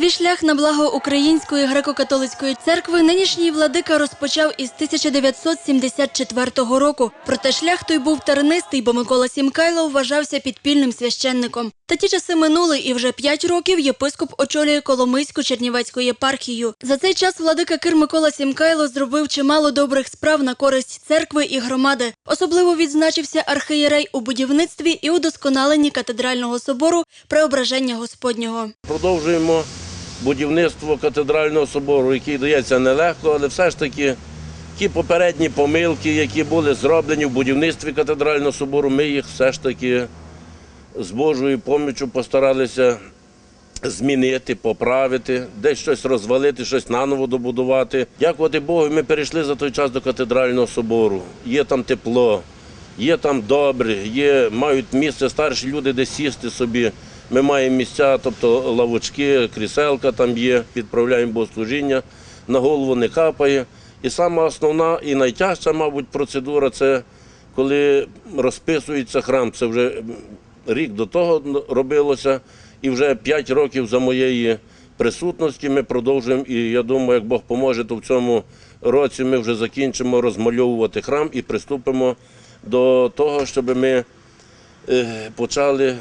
Свій шлях на благо Української греко-католицької церкви нинішній владика розпочав із 1974 року. Проте шлях той був тернистий, бо Микола Сімкайло вважався підпільним священником. Та ті часи минули, і вже п'ять років єпископ очолює Коломийську Чернівецьку єпархію. За цей час владика Кир Микола Сімкайло зробив чимало добрих справ на користь церкви і громади. Особливо відзначився архієрей у будівництві і удосконаленні катедрального собору Преображення Господнього. Продовжуємо будівництво катедрального собору, який дається нелегко, але все ж таки ті попередні помилки, які були зроблені в будівництві катедрального собору, ми їх все ж таки з Божою поміччю постаралися змінити, поправити, десь щось розвалити, щось наново добудувати. Дякувати Богу, ми перейшли за той час до катедрального собору. Є там тепло, є там добре, є, мають місце старші люди, де сісти собі. Ми маємо місця, тобто лавочки, кріселка там є, підправляємо богослужіння, на голову не капає. І сама основна і найтяжча, мабуть, процедура це коли розписується храм. Це вже рік до того робилося, і вже 5 років за моєї присутності ми продовжуємо. І я думаю, як Бог поможе, то в цьому році ми вже закінчимо розмальовувати храм і приступимо до того, щоб ми е, почали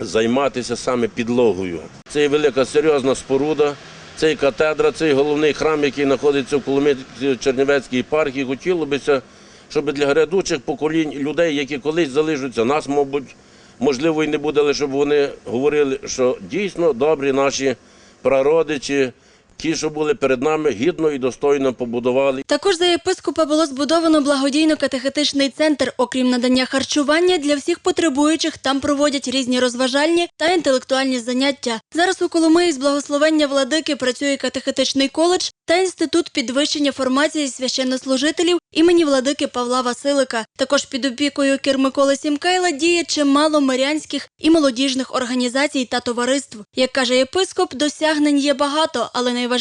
займатися саме підлогою. Це є велика серйозна споруда. Це і катедра, це і головний храм, який знаходиться в Коломиї Чернівецькій єпархії. Хотілося б, щоб для грядучих поколінь людей, які колись залишаться, нас, мабуть, можливо, і не буде, але щоб вони говорили, що дійсно добрі наші прародичі, ті, що були перед нами, гідно і достойно побудували Також за єпископа було збудовано благодійно-катехетичний центр. Окрім надання харчування, для всіх потребуючих там проводять різні розважальні та інтелектуальні заняття. Зараз у Коломиї з благословення владики працює катехетичний коледж та інститут підвищення формації священнослужителів імені владики Павла Василика. Також під опікою Кир Миколи Сімкайла діє чимало мирянських і молодіжних організацій та товариств. Як каже єпископ, досягнень є багато, але найважливіше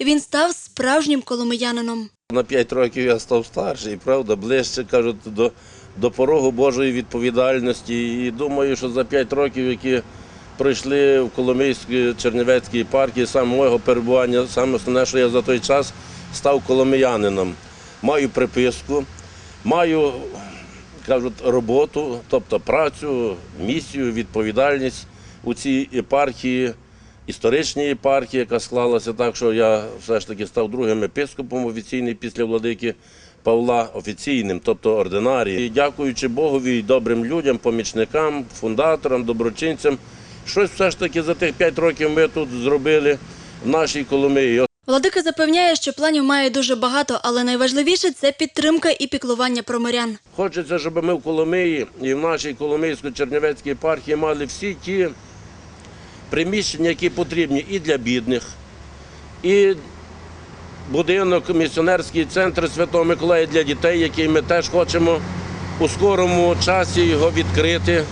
він став справжнім коломиянином. На 5 років я став старший, правда, ближче кажуть до, до порогу Божої відповідальності. І думаю, що за 5 років, які пройшли в Коломийській Чернівецькій єпархії, саме мого перебування, саме основне, що я за той час став коломиянином. Маю приписку, маю кажуть, роботу, тобто працю, місію, відповідальність у цій єпархії, історичній єпархії, яка склалася так, що я все ж таки став другим епископом офіційним після владики Павла, офіційним, тобто ординарії. І дякуючи Богові і добрим людям, помічникам, фундаторам, доброчинцям, щось все ж таки за тих п'ять років ми тут зробили в нашій Коломиї. Владика запевняє, що планів має дуже багато, але найважливіше це підтримка і піклування про мирян. Хочеться, щоб ми в Коломиї і в нашій Коломийсько-Чернівецькій єпархії мали всі ті приміщення, які потрібні і для бідних, і будинок, місіонерський центр Святого Миколая для дітей, який ми теж хочемо у скорому часі його відкрити.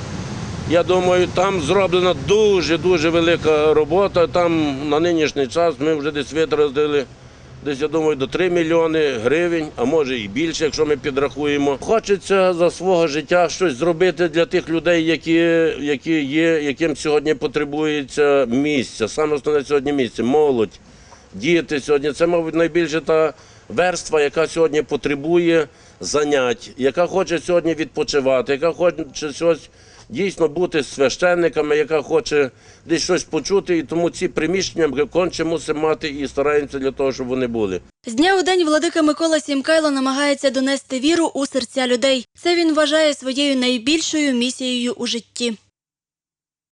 Я думаю, там зроблена дуже-дуже велика робота. Там на нинішній час ми вже десь витратили десь, я думаю, до 3 мільйони гривень, а може і більше, якщо ми підрахуємо. Хочеться за свого життя щось зробити для тих людей, які, які є, яким сьогодні потребується місця. Саме основне сьогодні місце молодь, діти сьогодні. Це, мабуть, найбільше та верства, яка сьогодні потребує занять, яка хоче сьогодні відпочивати, яка хоче щось дійсно бути священниками, яка хоче десь щось почути, і тому ці приміщення конче мусимо мати і стараємося для того, щоб вони були. З дня у день владика Микола Сімкайло намагається донести віру у серця людей. Це він вважає своєю найбільшою місією у житті.